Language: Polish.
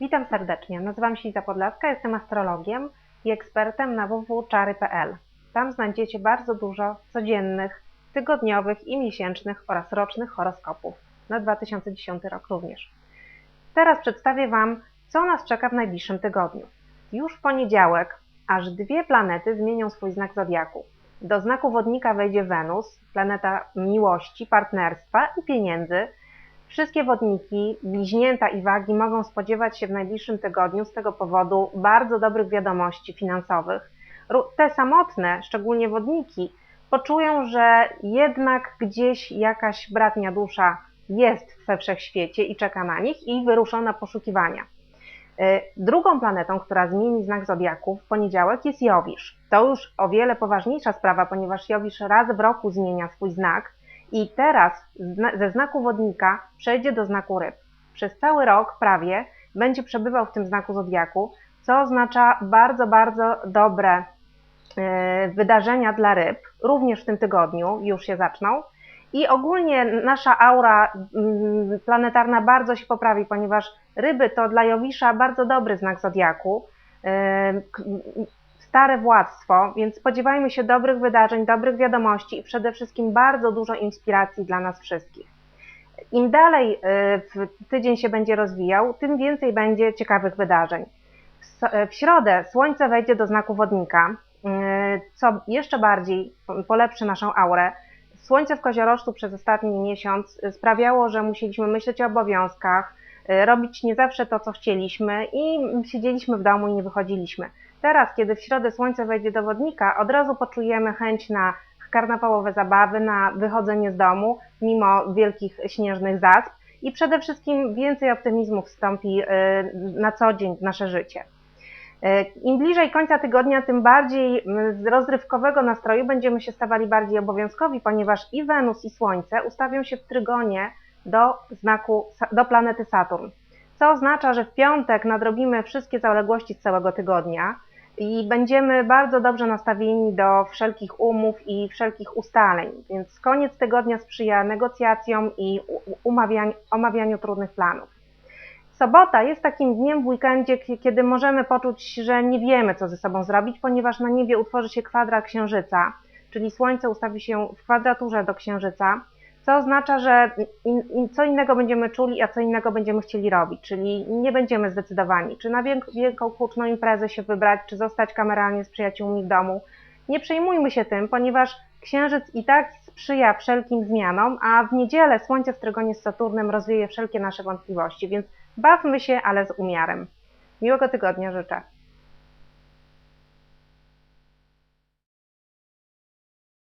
Witam serdecznie. Nazywam się Iza Podlaska, jestem astrologiem i ekspertem na www.czary.pl. Tam znajdziecie bardzo dużo codziennych, tygodniowych i miesięcznych oraz rocznych horoskopów na 2010 rok również. Teraz przedstawię Wam, co nas czeka w najbliższym tygodniu. Już w poniedziałek aż dwie planety zmienią swój znak zodiaku. Do znaku wodnika wejdzie Wenus, planeta miłości, partnerstwa i pieniędzy. Wszystkie wodniki, bliźnięta i wagi mogą spodziewać się w najbliższym tygodniu z tego powodu bardzo dobrych wiadomości finansowych. Te samotne, szczególnie wodniki, poczują, że jednak gdzieś jakaś bratnia dusza jest we wszechświecie i czeka na nich i wyruszą na poszukiwania. Y, Drugą planetą, która zmieni znak zodiaku w poniedziałek jest Jowisz. To już o wiele poważniejsza sprawa, ponieważ Jowisz raz w roku zmienia swój znak i teraz ze znaku wodnika przejdzie do znaku ryb. Przez cały rok prawie będzie przebywał w tym znaku zodiaku, co oznacza bardzo, bardzo dobre y, wydarzenia dla ryb, również w tym tygodniu już się zaczną. I ogólnie nasza aura mm, planetarna bardzo się poprawi, ponieważ ryby to dla Jowisza bardzo dobry znak zodiaku, m, stare władztwo, więc spodziewajmy się dobrych wydarzeń, dobrych wiadomości i przede wszystkim bardzo dużo inspiracji dla nas wszystkich. Im dalej y, tydzień się będzie rozwijał, tym więcej będzie ciekawych wydarzeń. W W środę Słońce wejdzie do znaku wodnika, y, co jeszcze bardziej polepszy naszą aurę. Słońce w koziorożcu przez ostatni miesiąc y, sprawiało, że musieliśmy myśleć o obowiązkach, y, robić nie zawsze to, co chcieliśmy i siedzieliśmy w domu i nie wychodziliśmy. Teraz, kiedy w środę Słońce wejdzie do wodnika, od razu poczujemy chęć na karnawałowe zabawy, na wychodzenie z domu, mimo wielkich śnieżnych zasp i przede wszystkim więcej optymizmu wstąpi y, na co dzień w nasze życie. Y, Im bliżej końca tygodnia, tym bardziej z rozrywkowego nastroju będziemy się stawali bardziej obowiązkowi, ponieważ i Wenus, i Słońce ustawią się w trygonie do znaku, do planety Saturn. Co oznacza, że w piątek nadrobimy wszystkie zaległości z całego tygodnia i będziemy bardzo dobrze nastawieni do wszelkich umów i wszelkich ustaleń. Więc koniec tygodnia sprzyja negocjacjom i omawianiu trudnych planów. Sobota jest takim dniem w weekendzie, kie- kiedy możemy poczuć, że nie wiemy, co ze sobą zrobić, ponieważ na niebie utworzy się kwadrat Księżyca, czyli Słońce ustawi się w kwadraturze do Księżyca, co oznacza, że in, in, co innego będziemy czuli, a co innego będziemy chcieli robić, czyli nie będziemy zdecydowani, czy na wiek- wielką huczną imprezę się wybrać, czy zostać kameralnie z przyjaciółmi w domu. Nie przejmujmy się tym, ponieważ Księżyc i tak sprzyja wszelkim zmianom, a w niedzielę Słońce w trygonie z Saturnem rozwieje wszelkie nasze wątpliwości, więc bawmy się, ale z umiarem. Miłego tygodnia życzę.